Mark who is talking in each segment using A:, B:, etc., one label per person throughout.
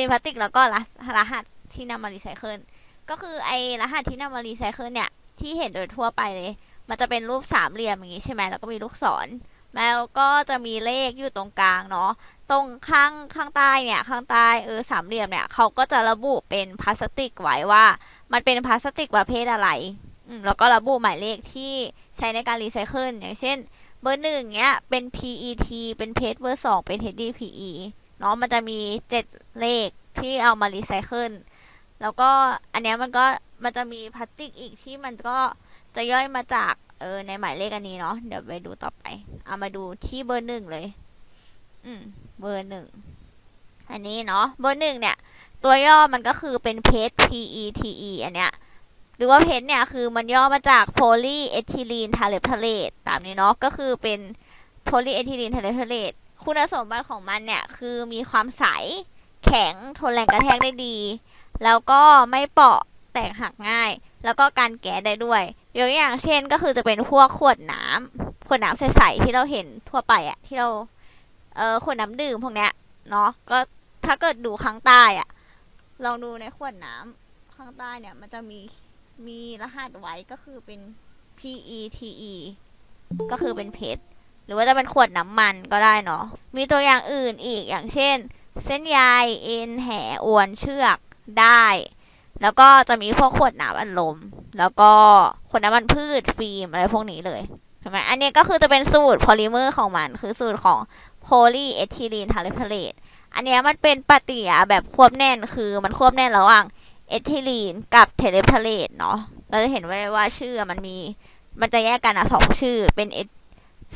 A: นิพลาสติกแล้วก็รหัสรหัสที่นำมารีไซเคิลก็คือไอรหัสที่นำมารีไซเคิลเนี่ย ที่เห็นโดยทั่วไปเลย มันจะเป็นรูปสามเหลี่ยมอย่างนี้ใช่ไหมแล้วก็มีลูกศร แล้วก็จะมีเลขอยู่ตรงกลางเนาะตรงข้างข้างใต้เนี่ยข้างใต้เออสามเหลี่ยมเนี่ยเขาก็จะระบุเป็นพลาสติกไว้ว่า มันเป็นพลาสติกประเภทอะไรอืมแล้วก็ระบุหมายเลขที่ใช้ในการรีไซเคิลอย่างเช่น เบอร์หนึ่งเนี้ยเป็น PET เป็นเพชรเบอร์สองเป็น HDPE เนาะมันจะมีเจ็ดเลขที่เอามารีไซเคิลแล้วก็อันเนี้ยมันก็มันจะมีพลาสติกอีกที่มันก็จะย่อยมาจากเออในหมายเลขอันนี้เนาะเดี๋ยวไปดูต่อไป เอามาดูที่เบอร์หนึ่งเลย อืมเบอร์หนึ่งอันนี้เนาะเบอร์หนึ่งเนี่ย ตัวย่อมันก็คือเป็นเพช P E T E อันเนี้ยหรือว่าเพชเนี่ยคือมันย่อมาจากโพลีเอทิลีนทาเลทเลตตามนี้เนาะก็คือเป็นโพลีเอทิลีนทาเลทเลต คุณสมบัติของมันเนี่ยคือมีความใส แข็ง ทนแรงกระแทกได้ดี แล้วก็ไม่เปราะ แตกหักง่าย แล้วก็การแก๊สได้ด้วยยกตัวอย่างเช่นก็คือจะเป็นพวกขวดน้ำขวดน้ำใสๆที่เราเห็นทั่วไปอะที่เรา เออขวดน้ำดื่มพวกเนี้ย เนาะ ก็ถ้าเกิดดูข้างใต้อะลองดูในขวดน้ำข้างใต้เนี่ยมันจะมี มีรหัสไว้ก็คือเป็น PETE ก็คือเป็นเพชร หรือว่าจะเป็นขวดน้ำมันก็ได้เนาะ มีตัวอย่างอื่นอีกอย่างเช่น เส้นใยเอ็นแหอวนเชือกได้ แล้วก็จะมีพวกขวดน้ำอัดลม แล้วก็ขวดน้ำมันพืชฟิล์มอะไรพวกนี้เลยเห็นไหมอันนี้ก็คือจะเป็นสูตรโพลิเมอร์ของมัน คือสูตรของโพลีเอทิลีนทาเลพเลตอันนี้มันเป็นปฏิกิริยาแบบควบแน่นคือมันควบแน่นระหว่างเอทิลีนกับเทเลพเลตเนาะเราจะเห็นไว้ว่าชื่อมันมี มันจะแยกกันอะสองชื่อเป็นเอ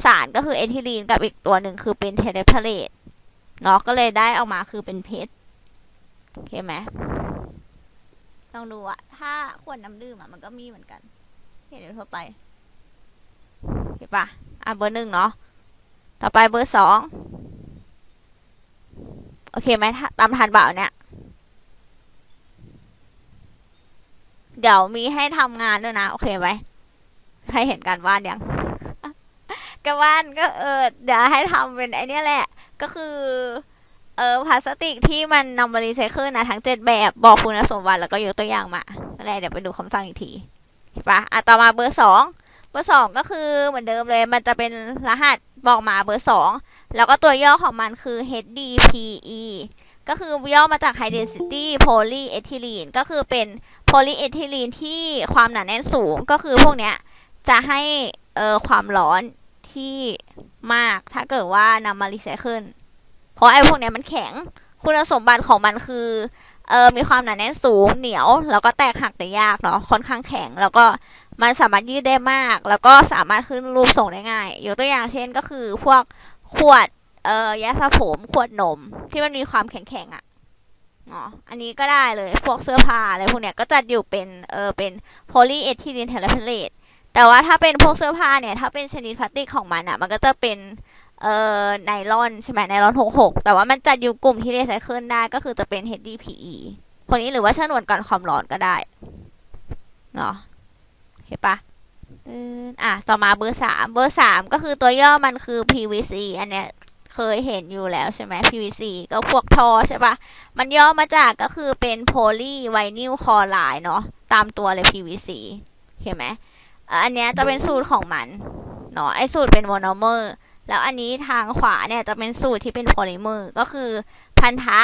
A: สารก็คือเอทิลีนกับอีกตัวหนึ่งคือเป็นเทเลพเลตเนาะก็เลยได้ออกมาคือเป็นเพชรโอเคไหมลองดูอะถ้าขวดน้ำดื่มอะมันก็มีเหมือนกันเห็นอยู่ทั่วไปเห็นปะอะเบอร์หนึ่งเนาะต่อไปเบอร์สองโอเคไหมตามทันเปล่าเนี่ยเดี๋ยวมีให้ทำงานด้วยนะ โอเคไหมให้เห็นการวาดยัง การวาดก็เออเดี๋ยวให้ทำเป็นไอเนี้ยแหละ ก็คือเออพลาสติกที่มันนำมารีไซเคิลนะทั้งเจ็ดแบบบอกคุณสมบัติแล้วก็ยกตัวอย่างมาอะไรเดี๋ยวไปดูคำสั่งอีกทีเห็นปะอะต่อมาเบอร์สองเบอร์สองก็คือเหมือนเดิมเลย มันจะเป็นรหัสบอกมาเบอร์สองแล้วก็ตัวย่อของมันคือ HDPE ก็คือย่อมาจาก High Density Polyethylene ก็คือเป็น polyethylene ที่ความหนาแน่นสูงก็คือพวกเนี้ยจะให้เอ่อความร้อน ที่มากถ้าเกิดว่านำมารีไซเคิลเพราะไอ้พวกเนี้ยมันแข็ง คุณสมบัติของมันคือเออมีความหนาแน่นสูงเหนียว แล้วก็แตกหักได้ยากเนาะค่อนข้างแข็ง แล้วก็มันสามารถยืดได้มาก แล้วก็สามารถขึ้นรูปส่งได้ง่าย ยกตัวอย่างเช่นก็คือพวกขวดเอ่อยาสระผมขวดนมที่มันมีความแข็งๆอะ่ะอ๋ออันนี้ก็ได้เลยพวกเสื้อผ้าอะไรพวกเนี้ยก็จัดอยู่เป็นเออเป็นโพลีเอทิลีนเทเลเพเลต แต่ว่าถ้าเป็นพวกเสื้อผ้าเนี่ย ถ้าเป็นชนิดพลาสติกของมันอะ่ะ มันก็จะเป็นเอ่อไนลอนใช่ไหมไนลอนหกหกแต่ว่ามันจัดอยู่กลุ่มที่รีไซเคิลได้ก็คือจะเป็น HDPE พวกนี้หรือว่าชนวนกันความร้อนก็ได้เนาะเห็นปะเอออะ ต่อมาเบอร์สามเบอร์สามก็คือตัวย่อมันคือ PVC อันเนี้ยเคยเห็นอยู่แล้วใช่ไหม PVC ก็พวกท่อใช่ปะมันย่อมาจากก็คือเป็นโพลีไวนิลคลอไรด์เนาะตามตัวเลย PVC เห็นไหม อะอันเนี้ยจะเป็นสูตรของมันเนาะไอสูตรเป็นโมโนเมอร์ แล้วอันนี้ทางขวาเนี่ยจะเป็นสูตรที่เป็นโพลิเมอร์ก็คือพันธะ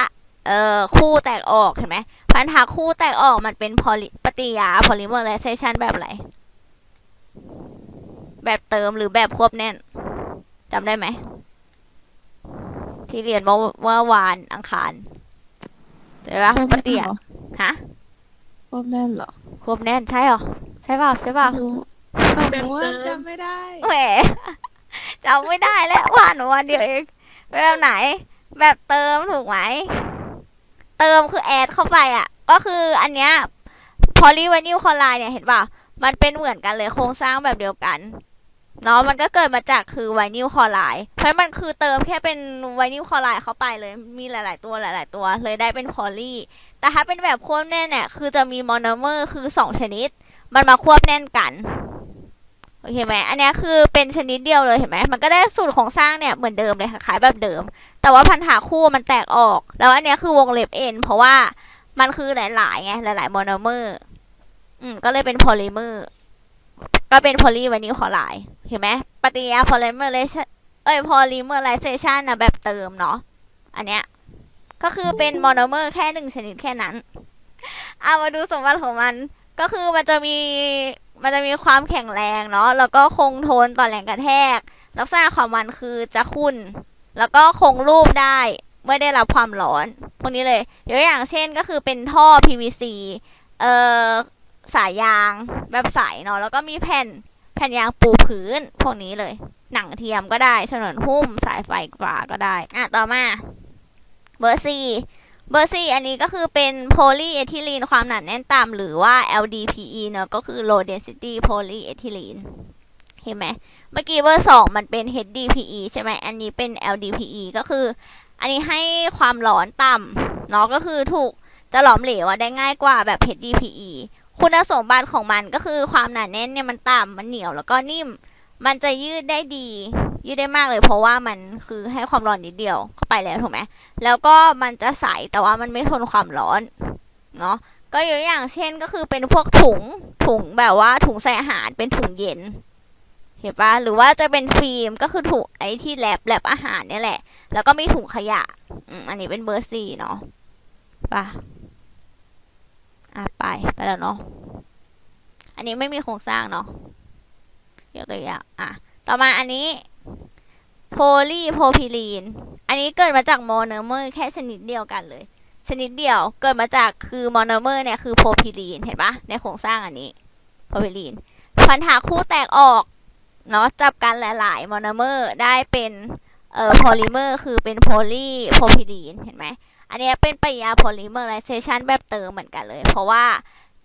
A: เอ่อคู่แตกออกเห็นไหมพันธะคู่แตกออกมันเป็นพอลิปฏิกิริยาโพลิเมอร์ไลเซชันแบบอะไรแบบเติมหรือแบบควบแน่นจำได้ไหม ที่เรียนเมื่อเมื่อวานอังคารเดี๋ยวนะปฏิกิริยาฮะ
B: ควบแน่นเหรอ
A: ควบแน่นใช่หรอ ใช่เปล่าใช่เปล่า
B: ไม่รู้แต่ว่าจำไม่ได้
A: แหมจำไม่ได้แล้วว่านวันเดียวเองแบบไหน แบบเติมถูกไหม เติมคือแอดเข้าไปอะ ก็คืออันเนี้ยพอลีวานิลคลอไรด์เนี่ยเห็นป่ะมันเป็นเหมือนกันเลยโครงสร้างแบบเดียวกันเนาะมันก็เกิดมาจากคือไวนิลคลอไรด์เพราะมันคือเติมแค่เป็นไวนิลคลอไรด์เข้าไปเลยมีหลาย ๆ ตัวหลาย ๆ ตัว เลยได้เป็นพอลีแต่ถ้าเป็นแบบควบแน่นเนี่ยคือจะมีมโนเมอร์คือสองชนิด มันมาควบแน่นกัน โอเคไหมอันนี้คือเป็นชนิดเดียวเลยเห็นไหมมันก็ได้สูตรของสร้างเนี่ยเหมือนเดิมเลยค่ะขายแบบเดิม แต่ว่าพันธะคู่มันแตกออก แล้วอันนี้คือวงเล็บ N เพราะว่ามันคือหลายๆไงหลายๆโมโนเมอร์อืมก็เลยเป็นโพลิเมอร์ก็เป็นโพลีวานิลคลอไรด์เห็นไหมปฏิกิริยาโพลิเมอร์เลชันเอ้ยโพลิเมอร์ไลเซชันนะแบบเติมเนาะอันเนี้ยก็คือเป็นโมโนเมอร์แค่หนึ่งชนิดแค่นั้นเอามาดูสมบัติของมันก็คือมันจะมี มันจะมีความแข็งแรงเนาะแล้วก็คงทนต่อแรงกระแทก ลักษณะของมันคือจะขุ่นแล้วก็คงรูปได้เมื่อได้รับความร้อน พวกนี้เลยยกตัวอย่างเช่นก็คือเป็นท่อ PVC เอ่อสายยางแบบใสเนาะแล้วก็มีแผ่นแผ่นยางปูพื้นพวกนี้เลย หนังเทียมก็ได้ฉนวนหุ้มสายไฟฟ้าก็ได้ อะ ต่อมาเบอร์สี่ เบอร์สี่อันนี้ก็คือเป็นโพลีเอทิลีนความหนาแน่นต่ำหรือว่า LDPE เนอะก็คือ low density polyethylene เห็นไหมเมื่อกี้เบอร์สองมันเป็น HDPE ใช่ไหมอันนี้เป็น LDPE ก็คือ อันนี้ให้ความร้อนต่ำเนาะก็คือถูกจะหลอมเหลวได้ง่ายกว่าแบบ HDPE คุณสมบัติของมันก็คือความหนาแน่นเนี่ยมันต่ำมันเหนียวแล้วก็นิ่ม มันจะยืดได้ดี ยืดได้มากเลย เพราะว่ามันคือให้ความร้อนนิดเดียวเข้าไปแล้วถูกไหมแล้วก็มันจะใสแต่ว่ามันไม่ทนความร้อนเนาะก็ยกอย่างเช่นก็คือเป็นพวกถุงถุงแบบว่าถุงใส่อาหารเป็นถุงเย็นเห็นปะหรือว่าจะเป็นฟิล์มก็คือถุงไอ้ที่แลบแลบอาหารเนี่ยแหละ แล้วก็มีถุงขยะอันนี้เป็นเบอร์สี่เนาะปะอะไปไปแล้วเนาะอันนี้ไม่มีโครงสร้างเนาะ ยกตัวอย่างอะต่อมาอันนี้โพลีโพพิลีน อันนี้เกิดมาจากโมโนเมอร์แค่ชนิดเดียวกันเลย ชนิดเดียวเกิดมาจากคือโมโนเมอร์เนี่ยคือโพพิลีนเห็นปะในโครงสร้างอันนี้โพพิลีนพันธะคู่แตกออกเนาะจับกันหลายๆโมโนเมอร์ได้เป็นเอ่อโพลิเมอร์คือเป็นโพลีโพพิลีนเห็นไหมอันนี้เป็นปฏิกิริยาโพลิเมอร์ไลเซชันแบบเติมเหมือนกันเลย เพราะว่า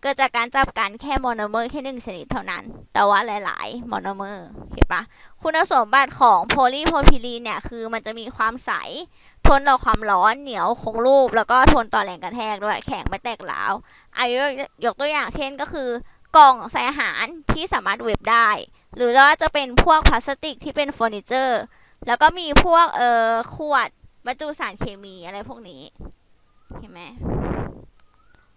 A: เกิดจากการจับกันแค่โมโนเมอร์แค่หนึ่งชนิดเท่านั้น แต่ว่าหลาย ๆ โมโนเมอร์เห็นปะคุณสมบัติของโพลีโพพิลีนเนี่ย คือมันจะมีความใส ทนต่อความร้อนเหนียวคงรูป แล้วก็ทนต่อแรงกระแทกด้วยแข็งไม่แตกหลาวอายุยกตัวอย่างเช่นก็คือกล่องใส่อาหารที่สามารถเวฟได้ หรือว่าจะเป็นพวกพลาสติกที่เป็นเฟอร์นิเจอร์ แล้วก็มีพวกเอ่อขวดบรรจุสารเคมีอะไรพวกนี้เห็นไหม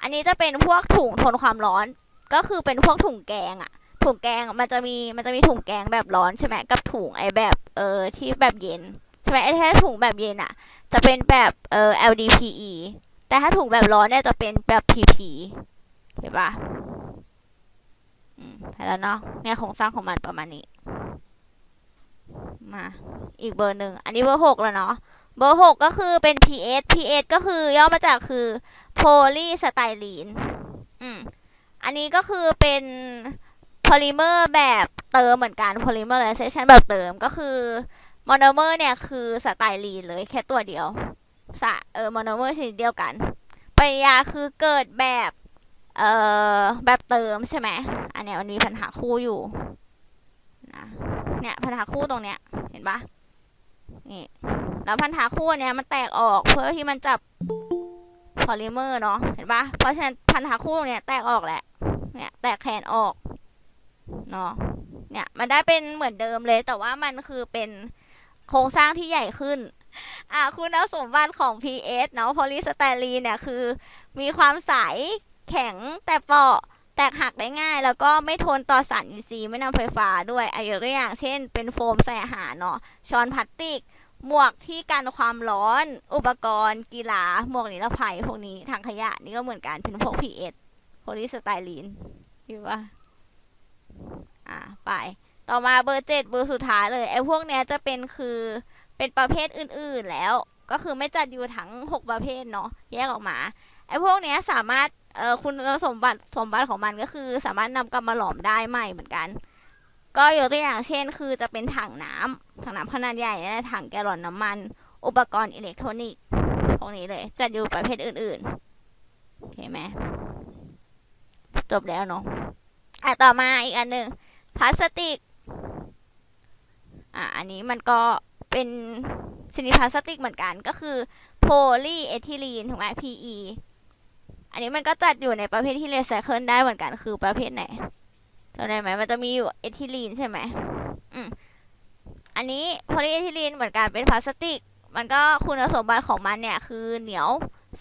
A: อันนี้จะเป็นพวกถุงทนความร้อน ก็คือเป็นพวกถุงแกงอะถุงแกงมันจะมีมันจะมีถุงแกงแบบร้อนใช่ไหมกับถุงไอแบบเออที่แบบเย็นใช่ไหมไอถ้าถุงแบบเย็นอะจะเป็นแบบเออ LDPE แต่ถ้าถุงแบบร้อนเนี่ยจะเป็นแบบ PP เห็นปะอืมแล้วเนาะเนี่ยโครงสร้างของมันประมาณนี้ มา อีกเบอร์หนึ่ง อันนี้เบอร์หกแล้วเนาะ เบอร์หกก็คือเป็น PS PS ก็คือย่อมาจากคือ โพลีสไตรีนอืมอันนี้ก็คือเป็นโพลิเมอร์แบบเติมเหมือนกันโพลิเมอร์ไลเซชันแบบเติมก็คือโมโนเมอร์เนี่ยคือสไตรีนเลยแค่ตัวเดียวสะเออโมโนเมอร์ชนิดเดียวกันปฏิกิริยาคือเกิดแบบเอ่อแบบเติมใช่ไหมอันเนี้ยมันมีปัญหาคู่อยู่นะเนี่ยปัญหาคู่ตรงเนี้ยเห็นปะนี่แล้วพันธะคู่เนี้ยมันแตกออกเพื่อที่มันจับ พอลิเมอร์เนาะเห็นปะเพราะฉะนั้นพันธะคู่เนี้ยแตกออกแหละ เนี่ยแตกแขนออกเนาะเนี่ยมันได้เป็นเหมือนเดิมเลย แต่ว่ามันคือเป็นโครงสร้างที่ใหญ่ขึ้นอะคุณสมบัติของ PS เนาะโพลีสไตรีนเนี่ยคือมีความใสแข็งแต่เปราะแตกหักได้ง่าย แล้วก็ไม่ทนต่อสารอินทรีย์ไม่นำไฟฟ้าด้วยอายกตัวอย่างเช่น เป็นโฟมใส่อาหารเนาะช้อนพลาสติก หมวกที่กันความร้อน อุปกรณ์ กีฬา หมวกนิรภัยพวกนี้ทางขยะนี่ก็เหมือนกันเป็นพวก PS โพลีสไตรีนอยู่ปะอ่าไป ต่อมาเบอร์เจ็ดเบอร์สุดท้ายเลยไอ้พวกเนี้ยจะเป็นคือเป็นประเภทอื่นๆแล้ว ก็คือไม่จัดอยู่ทั้งหกประเภทเนาะแยกออกมาไอ้พวกเนี้ยสามารถเอ่อคุณสมบัติสมบัติของมันก็คือสามารถนำกลับมาหลอมได้ใหม่เหมือนกัน ก็ยกตัวอย่างเช่น คือจะเป็นถังน้ำถังน้ำขนาดใหญ่และถังแกลลอนน้ำมัน อุปกรณ์อิเล็กทรอนิกส์พวกนี้เลยจัดอยู่ประเภทอื่นๆโอเคไหมจบแล้วเนาะอะต่อมาอีกอันหนึ่งพลาสติกอะอันนี้มันก็เป็นชนิดพลาสติกเหมือนกันก็คือโพลีเอทิลีนถูกไหม PE อันนี้มันก็จัดอยู่ในประเภทที่รีไซเคิลได้เหมือนกันคือประเภทไหน จำได้ไหมมันจะมีอยู่เอทิลีนใช่ไหมอืมอันนี้โพลีเอทิลีนเหมือนกันเป็นพลาสติก มันก็คุณสมบัติของมันเนี่ยคือเหนียว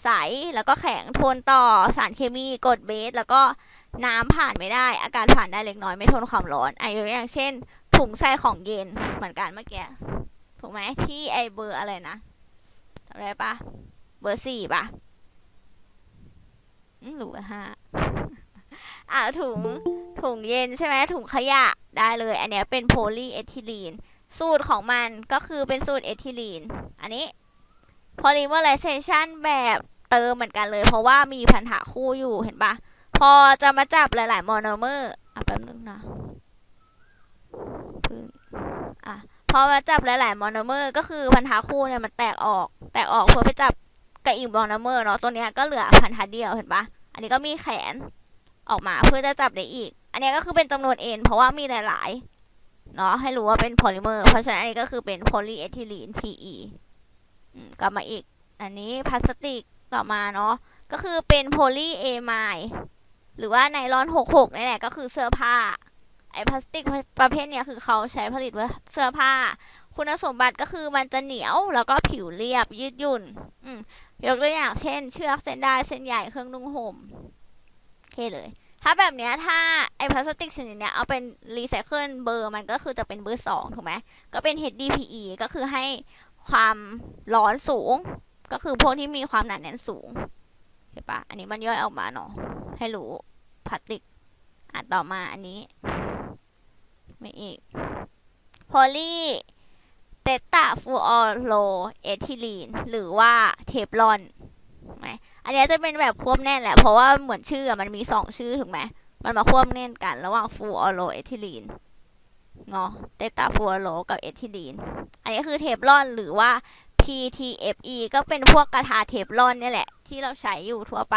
A: ใสแล้วก็แข็งทนต่อสารเคมีกรดเบส แล้วก็น้ำผ่านไม่ได้ อากาศผ่านได้เล็กน้อยไม่ทนความร้อนอะยกตัวอย่างเช่น ถุงใส่ของเย็นเหมือนกันเมื่อกี้ถูกไหมที่ไอเบอร์อะไรนะจำได้ปะเบอร์สี่ปะหรือเบอร์ห้า อะถุงถุงเย็นใช่ไหมถุงขยะได้เลย อันนี้เป็นโพลีเอทิลีนสูตรของมันก็คือเป็นสูตรเอทิลีน อันนี้ polymerization แบบเติมเหมือนกันเลย เพราะว่ามีพันธะคู่อยู่เห็นปะพอจะมาจับหลาย ๆ โมโนเมอร์อะแป๊บนึงนะพึ่งอะพอมาจับหลาย ๆ โมโนเมอร์ ก็คือพันธะคู่เนี่ยมันแตกออก แตกออกเพื่อไปจับกับอีกโมโนเมอร์เนาะตัวเนี้ยก็เหลือพันธะเดียวเห็นปะอันนี้ก็มีแขน ออกมาเพื่อจะจับได้อีก อันนี้ก็คือเป็นจำนวน n เพราะว่ามีหลายๆเนาะให้รู้ว่าเป็นโพลิเมอร์เพราะฉะนั้นอันนี้ก็คือเป็นโพลีเอทิลีน PE กลับมาอีก อันนี้พลาสติกต่อมาเนาะก็คือเป็นโพลีเอไมล์หรือว่าไนลอน 66นี่แหละก็คือเสื้อผ้าไอพลาสติกประเภทเนี้ยคือเขาใช้ผลิตเสื้อผ้า คุณสมบัติก็คือมันจะเหนียวแล้วก็ผิวเรียบยืดหยุ่นยกตัวอย่างเช่น เชือกเส้นได้เส้นใหญ่เครื่องนุ่งห่ม เคเลย ถ้าแบบเนี้ยถ้าไอพลาสติกชนิดเนี้ยเอาเป็นรีไซเคิลเบอร์มันก็คือจะเป็นเบอร์สองถูกไหมก็เป็น HDPE ก็คือให้ความร้อนสูง ก็คือพวกที่มีความหนาแน่นสูงเห็นปะอันนี้มันย่อยออกมาเนาะให้รู้พลาสติกอะต่อมาอันนี้ไม่อีกโพลีเตตาฟูออโรเอทิลีน หรือว่าเทฟลอนไหม อันนี้จะเป็นแบบควบแน่นแหละ เพราะว่าเหมือนชื่ออะมันมีสองชื่อถูกไหม มันมาควบแน่นกันระหว่างฟูออโรเอทิลีนเนาะเตตาฟูออโรกับเอทิลีน อันนี้คือเทฟลอนหรือว่า PTFE ก็เป็นพวกกระทาเทฟลอนนี่แหละ ที่เราใช้อยู่ทั่วไป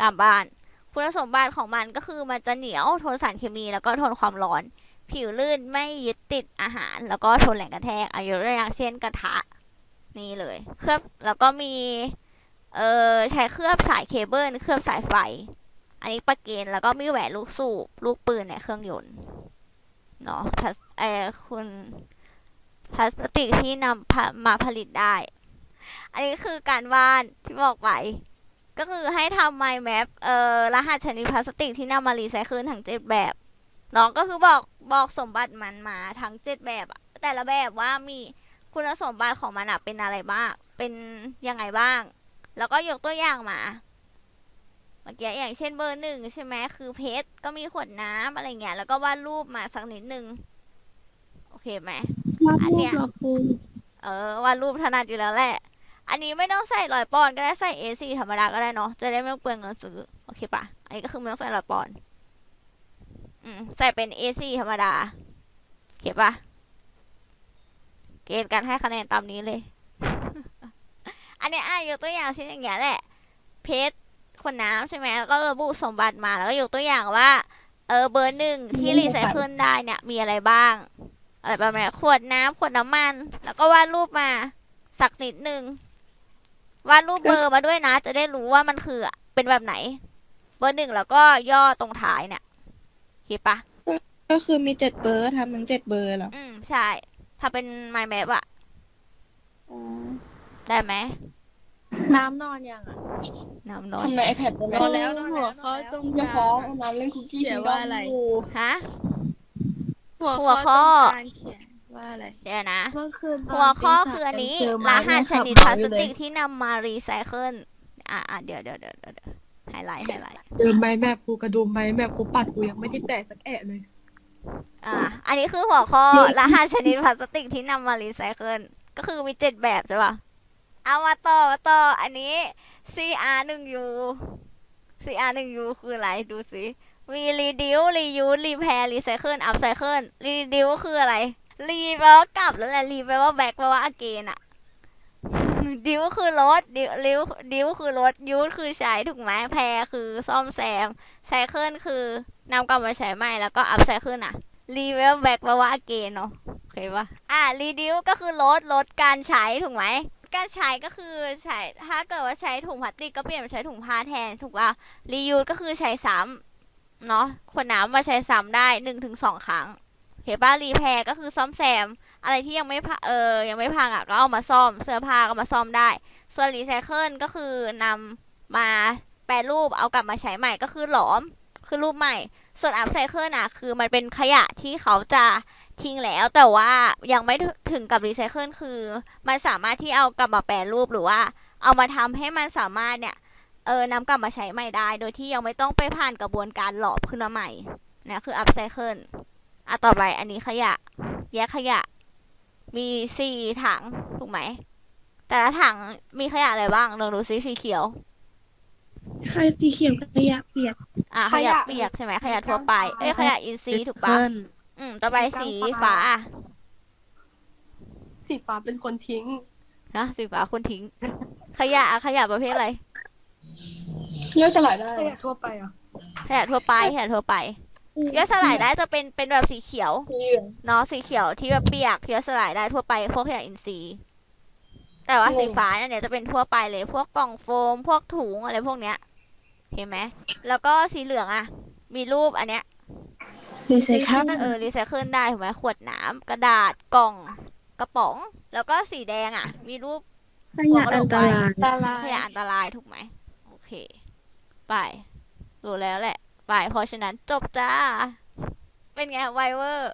A: ตามบ้าน คุณสมบัติของมันก็คือมันจะเหนียวทนสารเคมีแล้วก็ทนความร้อน ผิวลื่นไม่ยึดติดอาหาร แล้วก็ทนแรงกระแทกอายุตัวอย่างเช่นกระทะนี่เลยเคลือบแล้วก็มี เออใช้เคลือบสายเคเบิลเคลือบสายไฟ อันนี้ประเกนแล้วก็มีแหวนลูกสูบลูกปืนในเครื่องยนต์เนาะพลาสเออคุณพลาสติกที่นำมาผลิตได้ อันนี้คือการวาดที่บอกไป ก็คือให้ทำ mind map เอ่อรหัสชนิดพลาสติกที่นำมารีไซเคิลทั้งเจ็ดแบบน้องก็คือบอกบอกสมบัติมันมาทั้งเจ็ดแบบแต่ละแบบว่ามีคุณสมบัติของมันเป็นอะไรบ้าง เป็นยังไงบ้าง แล้วก็ยกตัวอย่างมาเมื่อกี้อย่างเช่นเบอร์หนึ่งใช่ไหมคือเพชรก็มีขวดน้ำอะไรเงี้ยแล้วก็วาดรูปมาสักนิดนึงโอเคไหม
B: วาด
A: อัน
B: รู
A: เนี้
B: ป
A: ย
B: เหรอครู
A: เออวาดรูปถนัดอยู่แล้วแหละ อันนี้ไม่ต้องใส่ร้อยปอนด์ก็ได้ใส่ A4 ธรรมดาก็ได้เนาะ จะได้ไม่ต้องเปลืองเงินซื้อ โอเคปะอันนี้ก็คือไม่ต้องใส่ร้อยปอนด์อืม ใส่เป็น A4 ธรรมดา โอเคปะเกณฑ์การให้คะแนนตามนี้เลย อันเนี้ยอะยกตัวอย่างเช่นอย่างเงี้ยแหละ เพชรคนน้ำใช่ไหมแล้วก็ระบุสมบัติมาแล้วก็ยกตัวอย่างว่า เออเบอร์หนึ่งที่รีไซเคิลได้เนี่ยมีอะไรบ้าง อะไรประมาณนี้ขวดน้ำขวดน้ำมัน แล้วก็วาดรูปมาสักนิดนึงวาดรูปเบอร์มาด้วยนะ จะได้รู้ว่ามันคือเป็นแบบไหน เบอร์หนึ่งแล้วก็ย่อตรงท้ายเนี่ยโอเคปะ
B: ก็คือมีเจ็ดเบอร์ทำทั้งเจ็ดเบอร์เหรอ
A: อืม ใช่ ถ้าเป็น mind map อะ ได้ไหม
B: น้ำนอนยังอะ
A: น้ำนอน
C: ทำใน iPad ได้ไหม
D: นอนแล้วนอนแล้ว
C: หัวข้อตรงจะฟ้องเอาน้ำเล่นคุกกี้
D: เขียนว่าอะไร
A: ฮะ
D: หัว
A: หัวข้
D: ข้
A: อ
D: อต้องการเขียนว่าอะไร
A: เดี๋ยวนะ
B: เมื่อคืน
A: หัวข้อคืออันนี้
B: เจอ
A: ร
B: ไม้
A: หัสช
B: ขับ
A: นิด
B: เมา
A: พลาส
B: อยู่เล
A: ติ
B: ย
A: กที่นำมารีไซเคิลอะอะเดี๋ยวเดี๋ยวเดี๋ยวเดี๋ยวเดี๋ยวไฮไลท์ไฮไลท์
E: เดินไม้แมพครูกระดุมไม้แมพครูปัดกูยังไม่ได้แตะสักแอะเลย
A: อ่า อันนี้คือหัวข้อรหัสชนิดพลาสติกที่นำมารีไซเคิลก็คือมีเจ็ดแบบใช่ปะ เอามาต่อมาต่อ อันนี้ CR หนึ่ง U CR หนึ่ง U คืออะไร ดูสิมี reduce reuse repair recycle upcycle reduce คืออะไร re แปลว่ากลับแล้วแหละ re แปลว่า back แปลว่า again อะดิวคือรถดิวดิวดิวคือรถยูทคือใช้ถูกไหมแพรคือซ่อมแซมไซเคิลคือนำกลับมาใช้ใหม่แล้วก็อัพไซเคิลอะรีเวลแบ็กแปลว่าอเกนเนาะโอเคปะอะรีดิวก็คือลดลดการใช้ถูกไหม การใช้ก็คือใช้ถ้าเกิดว่าใช้ถุงพลาสติกก็เปลี่ยนไปใช้ถุงผ้าแทนถูกป่ะรียูก็คือใช้ซ้ำเนาะขวดน้ำมาใช้ซ้ำได้หนึ่งถึงสองครั้งโอเคป่ะรีแพร์ก็คือซ่อมแซม อะไรที่ยังไม่เออยังไม่พังอะก็เอามาซ่อมเสื้อผ้าก็มาซ่อมได้ ส่วนรีไซเคิลก็คือนำมาแปรรูปเอากลับมาใช้ใหม่ก็คือหลอมคือรูปใหม่ ส่วนอัพไซเคิลอะคือมันเป็นขยะที่เขาจะ ทิ้งแล้วแต่ว่ายังไม่ถึงกับรีไซเคิลคือ มันสามารถที่เอากลับมาแปรรูปหรือว่า เอามาทำให้มันสามารถเนี่ยเออนำกลับมาใช้ใหม่ได้ โดยที่ยังไม่ต้องไปผ่านกระบวนการหลอมขึ้นมาใหม่นะคืออัพไซเคิลอะต่อไปอันนี้ขยะ แยกขยะ มีสี่ถัง ถูกไหม แต่ละถังมีขยะอะไรบ้างลองดูซิสีเขียว
B: ใครสีเขียวขยะเปียก
A: อะขยะเปียกใช่ไหมขยะทั่วไป เอ้ยขยะอินทรีย์ถูกปะ อืม ต่อไปสีฟ้า
C: สีฟ้าเป็นคนทิ้ง
A: นะสีฟ้าคุณทิ้ง ขยะอะขยะประเภทอะไร
C: เลือกสลายได้
E: ขยะทั่วไปอะ
A: ขยะทั่วไปขยะทั่วไปย่อยสลายได้จะเป็นเป็นแบบสีเขียว
C: สีเหลือง
A: เนาะสีเขียวที่แบบเปียกย่อยสลายได้ทั่วไปพวกขยะอินทรีย์แต่ว่าสีฟ้าเนี่ยจะเป็นทั่วไปเลย พวกกล่องโฟม พวกถุงอะไรพวกเนี้ยเห็นไหมแล้วก็สีเหลืองอะมีรูปอันเนี้ย
B: รีไซเคิล
A: เออรีไซเคิลได้ถูกไหมขวดน้ำกระดาษกล่องกระป๋อง แล้วก็สีแดงอะ มีรูป
B: ขยะอันตราย
C: ตาลา
A: ขยะอันตรายถูกไหมโอเค ไปรู้แล้วแหละ ไปเพราะฉะนั้นจบจ้า เป็นไงไวเวอร์